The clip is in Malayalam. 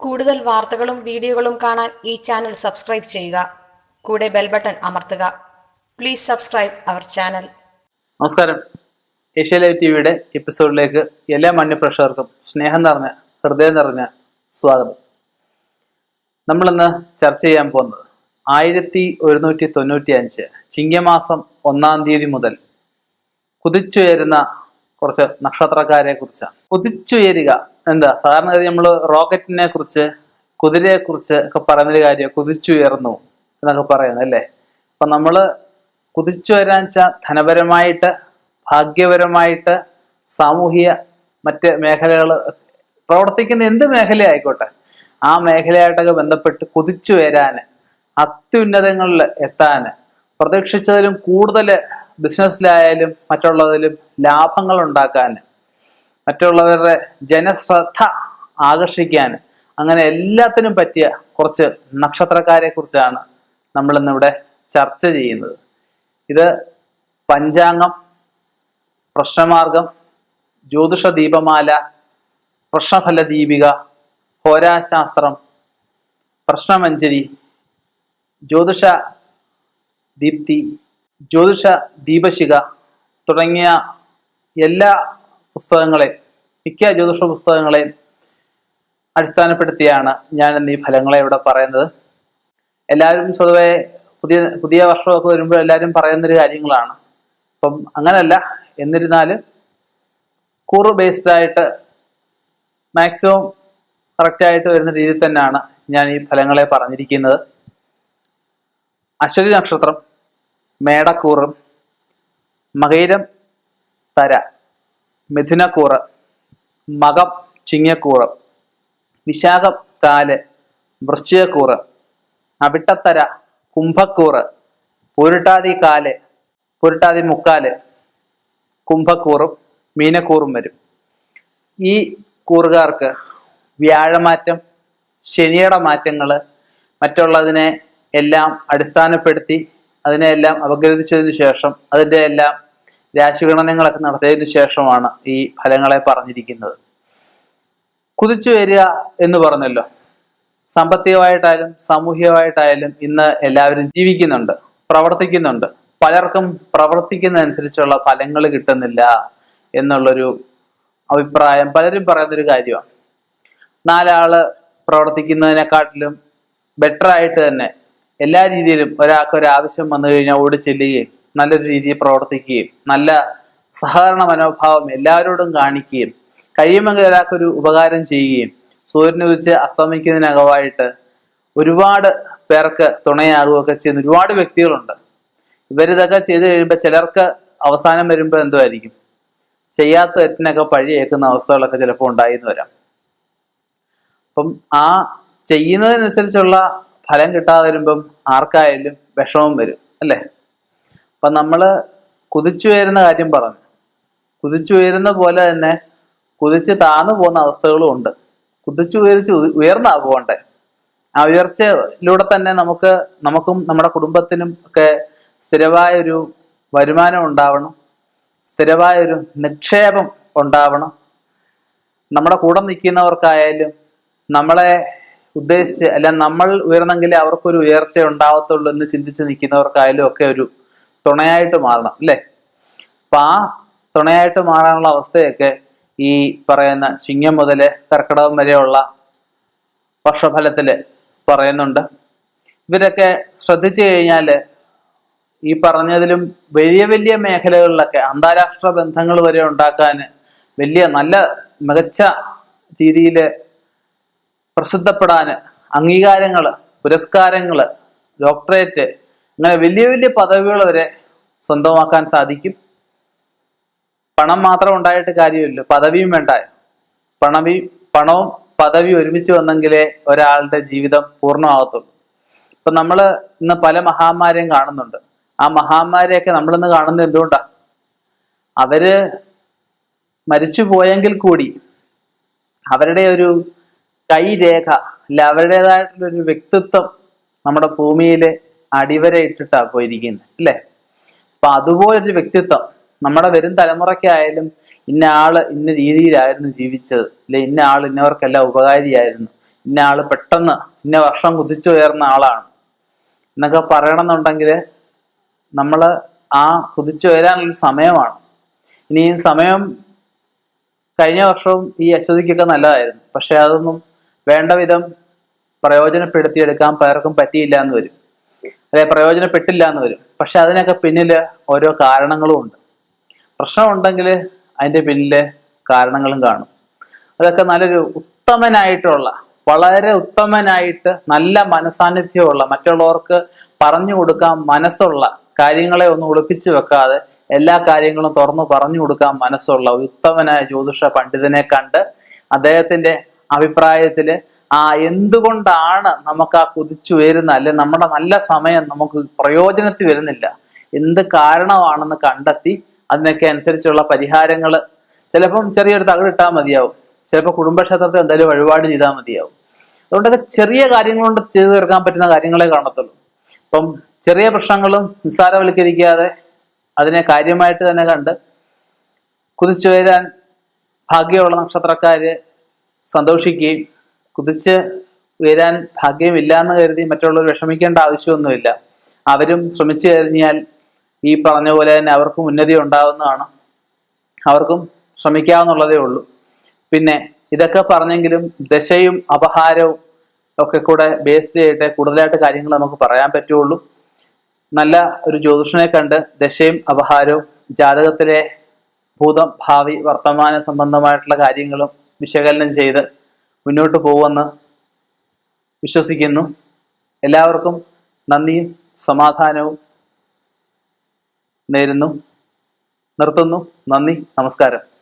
കൂടുതൽ വാർത്തകളും വീഡിയോകളും കാണാൻ ഈ ചാനൽ സബ്സ്ക്രൈബ് ചെയ്യുക. കൂടെ ബെൽ ബട്ടൺ അമർത്തുക. Please subscribe our channel. നമസ്കാരം. ഏഷ്യ ലൈവ് ടി വിയുടെ എപ്പിസോഡിലേക്ക് എല്ലാ മണ്യപ്രേക്ഷകർക്കും സ്നേഹം നിറഞ്ഞ ഹൃദയം നിറഞ്ഞ സ്വാഗതം. നമ്മളിന്ന് ചർച്ച ചെയ്യാൻ പോകുന്നത് ആയിരത്തി ഒരുന്നൂറ്റി തൊണ്ണൂറ്റി അഞ്ച് ചിങ്ങമാസം ഒന്നാം തീയതി മുതൽ കുതിച്ചുയരുന്ന കുറച്ച് നക്ഷത്രക്കാരെ കുറിച്ചാണ് കുതിച്ചുയരുക എന്താ സാധാരണഗതി നമ്മൾ റോക്കറ്റിനെ കുറിച്ച് കുതിരയെ കുറിച്ച് ഒക്കെ പറയുന്നൊരു കാര്യം കുതിച്ചുയർന്നു എന്നൊക്കെ പറയുന്നത് അല്ലേ? അപ്പൊ നമ്മൾ കുതിച്ചു വരാൻ വെച്ചാൽ ധനപരമായിട്ട് ഭാഗ്യപരമായിട്ട് സാമൂഹിക മറ്റ് മേഖലകൾ പ്രവർത്തിക്കുന്ന എന്ത് മേഖല ആയിക്കോട്ടെ ആ മേഖലയായിട്ടൊക്കെ ബന്ധപ്പെട്ട് കുതിച്ചു വരാൻ അത്യുന്നതങ്ങളിൽ എത്താൻ പ്രതീക്ഷിച്ചതിലും കൂടുതൽ ബിസിനസ്സിലായാലും മറ്റുള്ളതിലും ലാഭങ്ങൾ ഉണ്ടാക്കാൻ മറ്റുള്ളവരുടെ ജനശ്രദ്ധ ആകർഷിക്കാൻ അങ്ങനെ എല്ലാത്തിനും പറ്റിയ കുറച്ച് നക്ഷത്രക്കാരെ കുറിച്ചാണ് നമ്മളിന്നിവിടെ ചർച്ച ചെയ്യുന്നത്. ഇത് പഞ്ചാംഗം പ്രശ്നമാർഗം ജ്യോതിഷ ദീപമാല പ്രശ്നഫല ദീപിക ഹോരാശാസ്ത്രം പ്രശ്നമഞ്ജരി ജ്യോതിഷ ദീപ്തി ജ്യോതിഷ ദീപശിക തുടങ്ങിയ എല്ലാ പുസ്തകങ്ങളെയും മിക്ക ജ്യോതിഷ പുസ്തകങ്ങളെ അടിസ്ഥാനപ്പെടുത്തിയാണ് ഞാൻ ഇന്ന് ഈ ഫലങ്ങളെ ഇവിടെ പറയുന്നത്. എല്ലാവരും സ്വതവേ പുതിയ പുതിയ വർഷമൊക്കെ വരുമ്പോൾ എല്ലാവരും പറയുന്നൊരു കാര്യങ്ങളാണ്. അപ്പം അങ്ങനല്ല എന്നിരുന്നാലും കൂറ് ബേസ്ഡ് ആയിട്ട് മാക്സിമം കറക്റ്റായിട്ട് വരുന്ന രീതിയിൽ തന്നെയാണ് ഞാൻ ഈ ഫലങ്ങളെ പറഞ്ഞിരിക്കുന്നത്. അശ്വതി നക്ഷത്രം മേടക്കൂറും മകയിരം തര. മിഥുനക്കൂറ് മകം ചിങ്ങക്കൂറ് വിശാഖം കാൽ വൃശ്ചികക്കൂറ് അവിട്ടത്തര കുംഭക്കൂറ് പൊരുട്ടാതി കാൽ പൊരുട്ടാതി മുക്കാൽ കുംഭക്കൂറും മീനക്കൂറും വരും. ഈ കൂറുകാർക്ക് വ്യാഴമാറ്റം ശനിയുടെ മാറ്റങ്ങൾ മറ്റുള്ളതിനെ എല്ലാം അടിസ്ഥാനപ്പെടുത്തി അതിനെല്ലാം അപഗ്രഥിച്ചതിന് ശേഷം അതിന്റെ എല്ലാം രാശിഗണനങ്ങളൊക്കെ നടത്തിയതിന് ശേഷമാണ് ഈ ഫലങ്ങളെ പറഞ്ഞിരിക്കുന്നത്. കുതിച്ചു വരിക എന്ന് പറഞ്ഞല്ലോ. സാമ്പത്തികമായിട്ടായാലും സാമൂഹികമായിട്ടായാലും ഇന്ന് എല്ലാവരും ജീവിക്കുന്നുണ്ട് പ്രവർത്തിക്കുന്നുണ്ട്. പലർക്കും പ്രവർത്തിക്കുന്നതനുസരിച്ചുള്ള ഫലങ്ങൾ കിട്ടുന്നില്ല എന്നുള്ളൊരു അഭിപ്രായം പലരും പറയുന്നൊരു കാര്യമാണ്. നാലാൾ പ്രവർത്തിക്കുന്നതിനെക്കാട്ടിലും ബെറ്റർ ആയിട്ട് തന്നെ എല്ലാ രീതിയിലും ഒരാൾക്ക് ഒരു ആവശ്യം വന്നു കഴിഞ്ഞാൽ ഓടി ചെല്ലുകയും നല്ലൊരു രീതിയിൽ പ്രവർത്തിക്കുകയും നല്ല സഹകരണ മനോഭാവം എല്ലാവരോടും കാണിക്കുകയും കഴിയുമെങ്കിൽ ഒരാൾക്കൊരു ഉപകാരം ചെയ്യുകയും സൂര്യനെ ഉദിച്ച് അസ്തമിക്കുന്നതിനകമായിട്ട് ഒരുപാട് പേർക്ക് തുണയാകുകയൊക്കെ ചെയ്യുന്ന ഒരുപാട് വ്യക്തികളുണ്ട്. ഇവരിതൊക്കെ ചെയ്തു കഴിയുമ്പോൾ ചിലർക്ക് അവസാനം വരുമ്പോൾ എന്തുമായിരിക്കും ചെയ്യാത്ത തെറ്റിനൊക്കെ പഴിയേക്കുന്ന അവസ്ഥകളൊക്കെ ചിലപ്പോൾ ഉണ്ടായിന്ന് വരാം. അപ്പം ആ ചെയ്യുന്നതിനനുസരിച്ചുള്ള ഫലം കിട്ടാതെ വരുമ്പം ആർക്കായാലും വിഷമം വരും അല്ലേ? അപ്പം നമ്മൾ കുതിച്ചു വരുന്ന കാര്യം പറഞ്ഞു. കുതിച്ചു ഉയരുന്ന പോലെ തന്നെ കുതിച്ച് താന്നു പോകുന്ന അവസ്ഥകളും ഉണ്ട്. കുതിച്ചു ഉയർച്ച് ഉയർന്നാ പോകണ്ടേ? ആ ഉയർച്ചയിലൂടെ തന്നെ നമുക്ക് നമുക്കും നമ്മുടെ കുടുംബത്തിനും ഒക്കെ സ്ഥിരമായ ഒരു വരുമാനം ഉണ്ടാവണം. സ്ഥിരമായ ഒരു നിക്ഷേപം ഉണ്ടാവണം. നമ്മുടെ കൂടെ നിൽക്കുന്നവർക്കായാലും നമ്മളെ ഉദ്ദേശിച്ച് അല്ല നമ്മൾ ഉയർന്നെങ്കിലേ അവർക്കൊരു ഉയർച്ച ഉണ്ടാവത്തുള്ളൂ എന്ന് ചിന്തിച്ച് നിൽക്കുന്നവർക്കായാലും ഒക്കെ ഒരു തുണയായിട്ട് മാറണം അല്ലേ? അപ്പൊ ആ തുണയായിട്ട് മാറാനുള്ള അവസ്ഥയൊക്കെ ഈ പറയുന്ന ചിങ്ങം മുതൽ കർക്കിടകം വരെയുള്ള വർഷഫലത്തിൽ പറയുന്നുണ്ട്. ഇവരൊക്കെ ശ്രദ്ധിച്ചു കഴിഞ്ഞാൽ ഈ പറഞ്ഞതിലും വലിയ വലിയ മേഖലകളിലൊക്കെ അന്താരാഷ്ട്ര ബന്ധങ്ങൾ വരെ ഉണ്ടാക്കാൻ വലിയ നല്ല മികച്ച രീതിയിൽ പ്രസിദ്ധപ്പെടാൻ അംഗീകാരങ്ങൾ പുരസ്കാരങ്ങൾ ഡോക്ടറേറ്റ് അങ്ങനെ വലിയ വലിയ പദവികൾ വരെ സ്വന്തമാക്കാൻ സാധിക്കും. പണം മാത്രം ഉണ്ടായിട്ട് കാര്യമില്ല. പദവിയും വേണ്ട. പണവി പണവും പദവി ഒരുമിച്ച് വന്നെങ്കിലേ ഒരാളുടെ ജീവിതം പൂർണമാകത്തുള്ളൂ. ഇപ്പൊ നമ്മൾ ഇന്ന് പല മഹാന്മാരെയും കാണുന്നുണ്ട്. ആ മഹാന്മാരെയൊക്കെ നമ്മളിന്ന് കാണുന്നത് എന്തുകൊണ്ടാണ് അവർ മരിച്ചു പോയെങ്കിൽ കൂടി അവരുടെ ഒരു കൈരേഖ അല്ല അവരുടേതായിട്ടുള്ള ഒരു വ്യക്തിത്വം നമ്മുടെ ഭൂമിയിൽ അടിവരയിട്ടിട്ടാ പോയിരിക്കുന്നത് അല്ലേ? അപ്പൊ അതുപോലൊരു വ്യക്തിത്വം നമ്മുടെ വരും തലമുറയ്ക്കായാലും ഇന്ന ആൾ ഇന്ന രീതിയിലായിരുന്നു ജീവിച്ചത് അല്ലെ? ഇന്ന ആൾ ഇന്നവർക്കെല്ലാം ഉപകാരിയായിരുന്നു ഇന്ന ആൾ പെട്ടെന്ന് ഇന്ന വർഷം കുതിച്ചുയർന്ന ആളാണ് എന്നൊക്കെ പറയണമെന്നുണ്ടെങ്കിൽ നമ്മൾ ആ കുതിച്ചുയരാനുള്ള സമയമാണ്. ഇനി സമയം കഴിഞ്ഞ വർഷവും ഈ അശ്വതിക്കൊക്കെ നല്ലതായിരുന്നു. പക്ഷെ അതൊന്നും വേണ്ട വിധം പ്രയോജനപ്പെടുത്തിയെടുക്കാൻ പലർക്കും പറ്റിയില്ല എന്ന് വരും. അല്ലെ പ്രയോജനപ്പെട്ടില്ല എന്ന് വരും. പക്ഷെ അതിനൊക്കെ പിന്നിൽ ഓരോ കാരണങ്ങളും ഉണ്ട്. പ്രശ്നമുണ്ടെങ്കിൽ അതിന്റെ പിന്നിൽ കാരണങ്ങളും കാണും. അതൊക്കെ നല്ലൊരു ഉത്തമനായിട്ടുള്ള വളരെ ഉത്തമനായിട്ട് നല്ല മനസാന്നിധ്യമുള്ള മറ്റുള്ളവർക്ക് പറഞ്ഞു കൊടുക്കാൻ മനസ്സുള്ള കാര്യങ്ങളെ ഒന്നും ഒളിപ്പിച്ചു വെക്കാതെ എല്ലാ കാര്യങ്ങളും തുറന്നു പറഞ്ഞു കൊടുക്കാൻ മനസ്സുള്ള ഉത്തമനായ ജ്യോതിഷ പണ്ഡിതനെ കണ്ട് അദ്ദേഹത്തിന്റെ അഭിപ്രായത്തിൽ ആ എന്തുകൊണ്ടാണ് നമുക്ക് ആ കുതിച്ചുയരുന്ന അല്ലെ നമ്മുടെ നല്ല സമയം നമുക്ക് പ്രയോജനത്തിൽ വരുന്നില്ല. എന്ത് കാരണമാണെന്ന് കണ്ടെത്തി അതിനൊക്കെ അനുസരിച്ചുള്ള പരിഹാരങ്ങൾ ചിലപ്പം ചെറിയൊരു തകിടിട്ടാൽ മതിയാവും. ചിലപ്പോൾ കുടുംബക്ഷേത്രത്തിൽ എന്തായാലും വഴിപാട് ചെയ്താൽ മതിയാവും. അതുകൊണ്ടൊക്കെ ചെറിയ കാര്യങ്ങൾ കൊണ്ട് ചെയ്തു തീർക്കാൻ പറ്റുന്ന കാര്യങ്ങളെ കാണത്തുള്ളൂ. ഇപ്പം ചെറിയ പ്രശ്നങ്ങളും നിസ്സാരവൽക്കരിക്കാതെ അതിനെ കാര്യമായിട്ട് തന്നെ കണ്ട് കുതിച്ചുയരാൻ ഭാഗ്യമുള്ള നക്ഷത്രക്കാര് സന്തോഷിക്കുകയും കുതിച്ച് ഉയരാൻ ഭാഗ്യമില്ല എന്ന് കരുതി മറ്റുള്ളവർ വിഷമിക്കേണ്ട ആവശ്യമൊന്നുമില്ല. അവരും ശ്രമിച്ചു കഴിഞ്ഞാൽ ഈ പറഞ്ഞ പോലെ തന്നെ അവർക്കും ഉന്നതി ഉണ്ടാകുന്നതാണ് അവർക്കും ശ്രമിക്കാവുന്നുള്ളതേ ഉള്ളൂ. പിന്നെ ഇതൊക്കെ പറഞ്ഞെങ്കിലും ദശയും അപഹാരവും ഒക്കെ കൂടെ ബേസ്ഡ് ചെയ്തിട്ട് കൂടുതലായിട്ട് കാര്യങ്ങൾ നമുക്ക് പറയാൻ പറ്റുള്ളൂ. നല്ല ഒരു ജ്യോതിഷനെ കണ്ട് ദശയും അപഹാരവും ജാതകത്തിലെ ഭൂതം ഭാവി വർത്തമാന സംബന്ധമായിട്ടുള്ള കാര്യങ്ങളും വിശകലനം ചെയ്ത് മുന്നോട്ട് പോകുമെന്ന് വിശ്വസിക്കുന്നു. എല്ലാവർക്കും നന്ദിയും സമാധാനവും നേരുന്നു. നിർത്തുന്നു. നന്ദി. നമസ്കാരം.